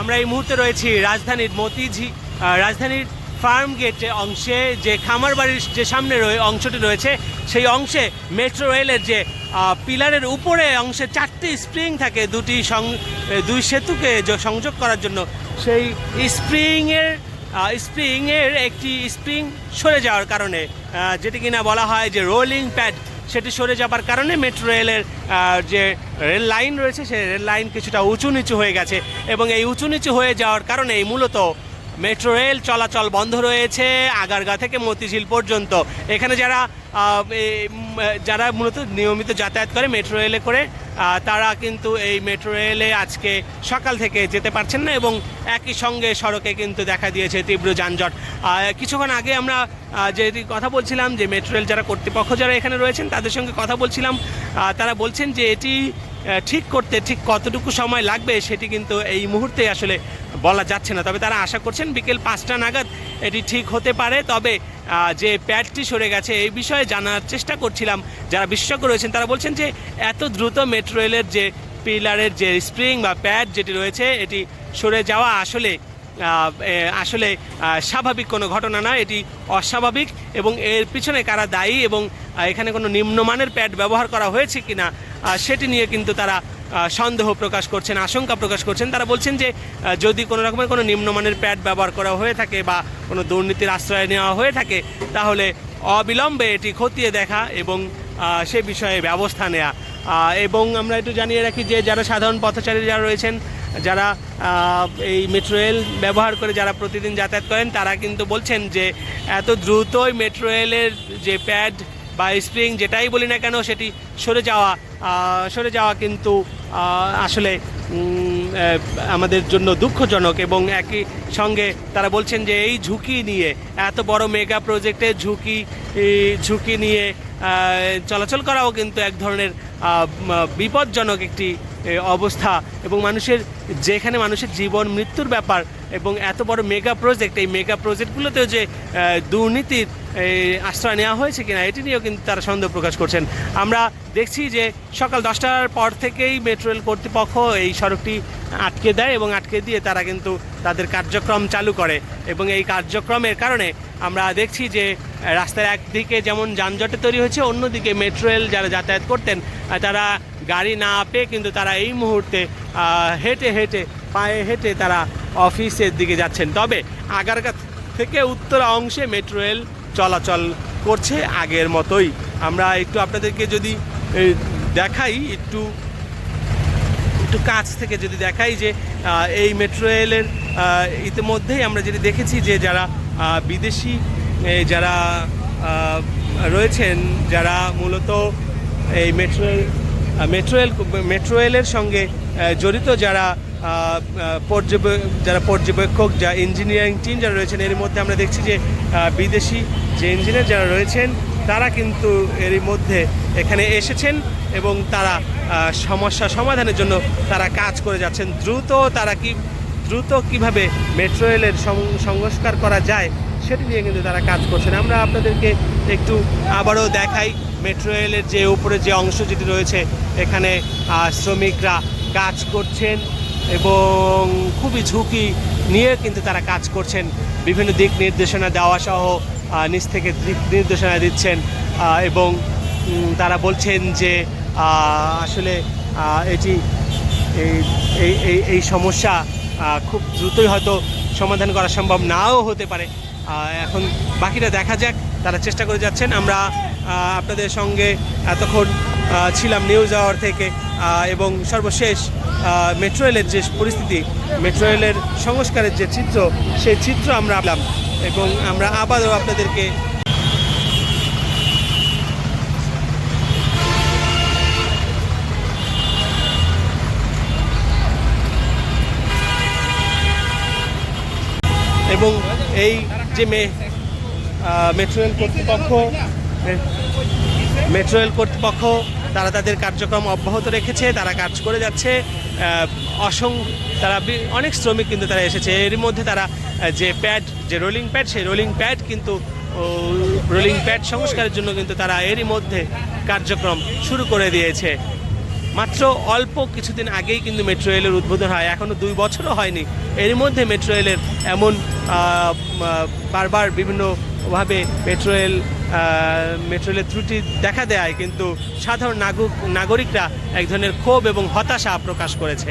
আমরা এই মুহূর্তে রয়েছি রাজধানীর মতিঝি রাজধানীর ফার্ম গেট অংশে যে খামার বাড়ির যে সামনে অংশটি রয়েছে, সেই অংশে মেট্রো রেলের যে পিলারের উপরে অংশে চারটি স্প্রিং থাকে, দুটি দুই সেতুকে সংযোগ করার জন্য। সেই স্প্রিংয়ের স্প্রিংয়ের একটি স্প্রিং সরে যাওয়ার কারণে যেটি কিনা বলা হয় যে রোলিং প্যাড। সেটি সরে যাবার কারণে মেট্রো রেলের যে রেল লাইন রয়েছে, সেই রেল লাইন কিছুটা উঁচু নিচু হয়ে গেছে। এবং এই উঁচু নিচু হয়ে যাওয়ার কারণেই মূলত মেট্রো রেল চলাচল বন্ধ রয়েছে আগারগা থেকে মতিঝিল পর্যন্ত। এখানে যারা যারা মূলত নিয়মিত যাতায়াত করে মেট্রো রেলে করে তারা কিন্তু এই মেট্রো রেলে আজকে সকাল থেকে যেতে পারছেন না এবং একই সঙ্গে সড়কে কিন্তু দেখা দিয়েছে তীব্র যানজট। কিছুক্ষণ আগে আমরা আহ, যে কথা বলছিলাম যে মেট্রো রেল যারা কর্তৃপক্ষ যারা এখানে রয়েছেন তাদের সঙ্গে কথা বলছিলাম। তারা বলছেন যে এটি ঠিক করতে ঠিক কতটুকু সময় লাগবে সেটি কিন্তু এই মুহূর্তে আসলে বলা যাচ্ছে না। তবে তারা আশা করছেন বিকেল পাঁচটা নাগাদ এটি ঠিক হতে পারে। তবে যে প্যাডটি সরে গেছে এই বিষয়ে জানার চেষ্টা করছিলাম যারা বিশেষজ্ঞ রয়েছেন তারা বলছেন যে এত দ্রুত মেট্রো রেলের যে পিলারের যে স্প্রিং বা প্যাড যেটি রয়েছে এটি সরে যাওয়া আসলে আসলে স্বাভাবিক কোনো ঘটনা না। এটি অস্বাভাবিক এবং এর পিছনে কারা দায়ী এবং এখানে কোনো নিম্নমানের প্যাড ব্যবহার করা হয়েছে কিনা আহ, সেটি নিয়ে কিন্তু তারা সন্দেহ প্রকাশ করছেন আশঙ্কা প্রকাশ করছেন। তারা বলছেন যে যদি কোনো রকমের কোনো নিম্নমানের প্যাড ব্যবহার করা হয়ে থাকে বা কোনো দুর্নীতির আশ্রয় নেওয়া হয়ে থাকে তাহলে অবিলম্বে এটি খতিয়ে দেখা এবং সে বিষয়ে ব্যবস্থা আহ, এবং আমরা একটু জানিয়ে রাখি যে যারা সাধারণ পথচারী যারা রয়েছেন যারা এই মেট্রো রেল ব্যবহার করে যারা প্রতিদিন যাতায়াত করেন তারা কিন্তু বলছেন যে এত দ্রুতই মেট্রো রেলের যে প্যাড বা স্প্রিং যেটাই বলি না কেন, সেটি সরে যাওয়া সরে যাওয়া কিন্তু আসলে আমাদের জন্য দুঃখজনক এবং একই সঙ্গে তারা বলছেন যে এই ঝুঁকি নিয়ে, এত বড় মেগা প্রজেক্টের ঝুঁকি ঝুঁকি নিয়ে চলাচল করাও কিন্তু এক ধরনের বিপজ্জনক একটি অবস্থা এবং মানুষের, যেখানে মানুষের জীবন মৃত্যুর ব্যাপার এবং এত বড় মেগা প্রজেক্ট এই মেগা প্রজেক্টগুলোতেও যে দুর্নীতির আশ্রয় নেওয়া হয়েছে কিনা, এটি নিয়েও কিন্তু তারা সন্দেহ প্রকাশ করছেন। আমরা দেখছি যে সকাল দশটার পর থেকেই মেট্রো রেল কর্তৃপক্ষ এই সড়কটি আটকে দেয় এবং আটকে দিয়ে তারা কিন্তু তাদের কার্যক্রম চালু করে। এবং এই কার্যক্রমের কারণে আমরা দেখছি যে, রাস্তার একদিকে যেমন যানজটে তৈরি হয়েছে, অন্যদিকে মেট্রো রেল যারা যাতায়াত করতেন, তারা গাড়ি না পেয়ে কিন্তু তারা এই মুহূর্তে হেঁটে হেঁটে পায়ে হেঁটে তারা অফিসের দিকে যাচ্ছেন। তবে আগারগা থেকে উত্তর অংশে মেট্রো রেল চলাচল করছে আগের মতোই। আমরা একটু আপনাদেরকে যদি দেখাই একটু একটু কাছ থেকে যদি দেখাই যে এই মেট্রো রেলের ইতিমধ্যেই আমরা যেটি দেখেছি যে যারা বিদেশি যারা রয়েছেন, যারা মূলত এই মেট্রো মেট্রো রেল, মেট্রো রেলের সঙ্গে জড়িত যারা যারা পর্যবেক্ষক যা ইঞ্জিনিয়ারিং টিম যারা রয়েছেন এর মধ্যে আমরা দেখছি যে বিদেশি যে ইঞ্জিনিয়ার যারা রয়েছেন, তারা কিন্তু এরই মধ্যে এখানে এসেছেন এবং তারা সমস্যা সমাধানের জন্য তারা কাজ করে যাচ্ছেন। দ্রুত তারা কি, দ্রুত কীভাবে মেট্রো রেলের সংস্কার করা যায়, সেটি নিয়ে কিন্তু তারা কাজ করছেন। আমরা আপনাদেরকে একটু আবারও দেখাই মেট্রো রেলের যে উপরে যে অংশ যেটি রয়েছে, এখানে শ্রমিকরা কাজ করছেন। এবং খুবই ঝুঁকি নিয়ে কিন্তু তারা কাজ করছেন। বিভিন্ন দিক নির্দেশনা দেওয়া সহ নিচ থেকে দিক নির্দেশনা দিচ্ছেন এবং তারা বলছেন যে আসলে এটি, এই এই এই সমস্যা খুব দ্রুতই হয়তো সমাধান করা সম্ভব নাও হতে পারে। এখন বাকিটা দেখা যাক, তারা চেষ্টা করে যাচ্ছেন। আমরা আপনাদের সঙ্গে এতক্ষণ ছিলাম নিউজ আওয়ার থেকে এবং সর্বশেষ মেট্রো রেলের যে পরিস্থিতি মেট্রো রেলের সংস্কারের যে চিত্র, সেই চিত্র আমরা পেলাম এবং আমরা আবারও আপনাদেরকে এবং এই যে মেট্রো রেল কর্তৃপক্ষ মেট্রো রেল কর্তৃপক্ষ তারা তাদের কার্যক্রম অব্যাহত রেখেছে, তারা কাজ করে যাচ্ছে অসং তারা অনেক শ্রমিক কিন্তু তারা এসেছে। এর মধ্যে তারা যে প্যাড যে রোলিং প্যাড সেই রোলিং প্যাড কিন্তু রোলিং প্যাড সংস্কারের জন্য কিন্তু তারা এরই মধ্যে কার্যক্রম শুরু করে দিয়েছে। মাত্র অল্প কিছুদিন আগেই কিন্তু মেট্রো রেলের উদ্বোধন হয়। এখনও দুই বছরও হয়নি। এর মধ্যে মেট্রো রেলের এমন বারবার বিভিন্নভাবে মেট্রো রেল মেট্রো রেলের ত্রুটি দেখা দেয়, কিন্তু সাধারণ নাগরিক নাগরিকরা এক ধরনের ক্ষোভ এবং হতাশা প্রকাশ করেছে।